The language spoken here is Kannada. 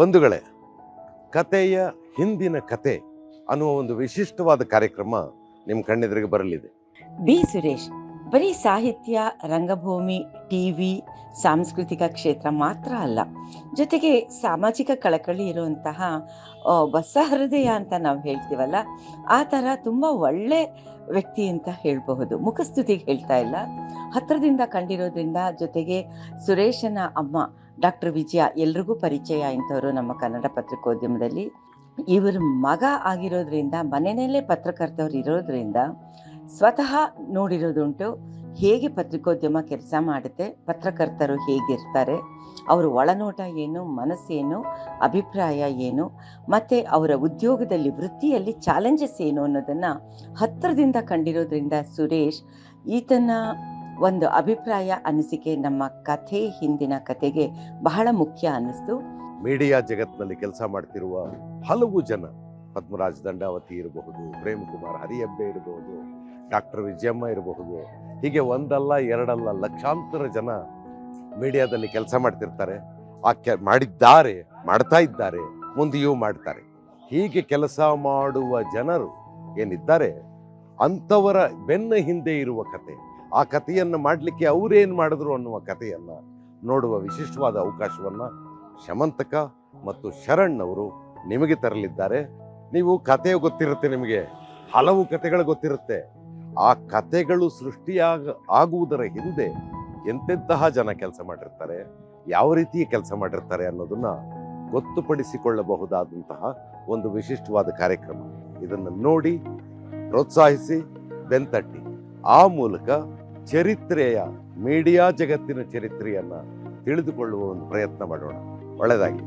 ಬಂಧುಗಳೇ ಕತೆಯ ಹಿಂದಿನ ಕತೆ ಅನ್ನುವ ಒಂದು ವಿಶಿಷ್ಟವಾದ ಕಾರ್ಯಕ್ರಮ ನಿಮ್ಮ ಕಣ್ಣೆದುರಿಗೆ ಬರಲಿದೆ. ಬಿ ಸುರೇಶ್ ಬರೀ ಸಾಹಿತ್ಯ, ರಂಗಭೂಮಿ, ಟಿವಿ, ಸಾಂಸ್ಕೃತಿಕ ಕ್ಷೇತ್ರ ಮಾತ್ರ ಅಲ್ಲ, ಜೊತೆಗೆ ಸಾಮಾಜಿಕ ಕಳಕಳಿ ಇರುವಂತಹ ಬಸ ಹೃದಯ ಅಂತ ನಾವು ಹೇಳ್ತೀವಲ್ಲ, ಆ ಥರ ತುಂಬ ಒಳ್ಳೆ ವ್ಯಕ್ತಿ ಅಂತ ಹೇಳಬಹುದು. ಮುಖಸ್ತುತಿಗೆ ಹೇಳ್ತಾ ಇಲ್ಲ. ಹತ್ತಿರದಿಂದ ಕಂಡಿರೋದ್ರಿಂದ ಜೊತೆಗೆ ಸುರೇಶನ ಅಮ್ಮ, ಡಾಕ್ಟರ್ ವಿಜಯ ಎಲ್ರಿಗೂ ಪರಿಚಯ ಇಂಥವರು ನಮ್ಮ ಕನ್ನಡ ಪತ್ರಿಕೋದ್ಯಮದಲ್ಲಿ. ಇವರು ಮಗ ಆಗಿರೋದ್ರಿಂದ, ಮನೆಯಲ್ಲೇ ಪತ್ರಕರ್ತವ್ರು ಇರೋದ್ರಿಂದ ಸ್ವತಃ ನೋಡಿರೋದುಂಟು. ಹೇಗೆ ಪತ್ರಿಕೋದ್ಯಮ ಕೆಲಸ ಮಾಡುತ್ತೆ, ಪತ್ರಕರ್ತರು ಹೇಗಿರ್ತಾರೆ, ಅವರ ಒಳನೋಟ ಏನು, ಮನಸ್ಸೇನು, ಅಭಿಪ್ರಾಯ ಏನು, ಮತ್ತು ಅವರ ಉದ್ಯೋಗದಲ್ಲಿ ವೃತ್ತಿಯಲ್ಲಿ ಚಾಲೆಂಜಸ್ ಏನು ಅನ್ನೋದನ್ನು ಹತ್ತಿರದಿಂದ ಕಂಡಿರೋದ್ರಿಂದ ಸುರೇಶ್ ಈತನ ಒಂದು ಅಭಿಪ್ರಾಯ, ಅನಿಸಿಕೆ, ನಮ್ಮ ಕಥೆ, ಹಿಂದಿನ ಕಥೆಗೆ ಬಹಳ ಮುಖ್ಯ ಅನ್ನಿಸ್ತು. ಮೀಡಿಯಾ ಜಗತ್ತಿನಲ್ಲಿ ಕೆಲಸ ಮಾಡ್ತಿರುವ ಹಲವು ಜನ, ಪದ್ಮರಾಜ್ ದಂಡಾವತಿ ಇರಬಹುದು, ಪ್ರೇಮ್ ಕುಮಾರ್ ಹರಿಯಬ್ಬೆ ಇರಬಹುದು ಡಾಕ್ಟರ್ ವಿಜಯಮ್ಮ ಇರಬಹುದು. ಹೀಗೆ ಒಂದಲ್ಲ, ಎರಡಲ್ಲ, ಲಕ್ಷಾಂತರ ಜನ ಮೀಡಿಯಾದಲ್ಲಿ ಕೆಲಸ ಮಾಡ್ತಿರ್ತಾರೆ. ಆ ಕೆ ಮಾಡಿದ್ದಾರೆ, ಮಾಡ್ತಾ ಇದ್ದಾರೆ, ಮುಂದೆಯೂ ಮಾಡ್ತಾರೆ. ಹೀಗೆ ಕೆಲಸ ಮಾಡುವ ಜನರು ಏನಿದ್ದಾರೆ? ಅಂಥವರ ಬೆನ್ನ ಹಿಂದೆ ಇರುವ ಕತೆ. ಆ ಕಥೆಯನ್ನು ಮಾಡಲಿಕ್ಕೆ ಅವರೇನು ಮಾಡಿದ್ರು ಅನ್ನುವ ಕಥೆಯನ್ನು ನೋಡುವ ವಿಶಿಷ್ಟವಾದ ಅವಕಾಶವನ್ನು ಶಮಂತಕ ಮತ್ತು ಶರಣ್ ಅವರು ನಿಮಗೆ ತರಲಿದ್ದಾರೆ. ನೀವು ಕತೆ ಗೊತ್ತಿರುತ್ತೆ ನಿಮಗೆ. ಹಲವು ಕತೆಗಳು ಗೊತ್ತಿರುತ್ತೆ. ಆ ಕತೆಗಳು ಸೃಷ್ಟಿಯಾಗ ಆಗುವುದರ ಹಿಂದೆ ಎಂತೆಂತಹ ಜನ ಕೆಲಸ ಮಾಡಿರ್ತಾರೆ, ಯಾವ ರೀತಿ ಕೆಲಸ ಮಾಡಿರ್ತಾರೆ ಅನ್ನೋದನ್ನ ಗೊತ್ತುಪಡಿಸಿಕೊಳ್ಳಬಹುದಾದಂತಹ ಒಂದು ವಿಶಿಷ್ಟವಾದ ಕಾರ್ಯಕ್ರಮ. ಇದನ್ನು ನೋಡಿ ಪ್ರೋತ್ಸಾಹಿಸಿ ಬೆಂತಟ್ಟಿ ಆ ಮೂಲಕ ಚರಿತ್ರೆಯ, ಮೀಡಿಯಾ ಜಗತ್ತಿನ ಚರಿತ್ರೆಯನ್ನ ತಿಳಿದುಕೊಳ್ಳುವ ಒಂದು ಪ್ರಯತ್ನ ಮಾಡೋಣ. ಒಳ್ಳೆಯದಾಗಿ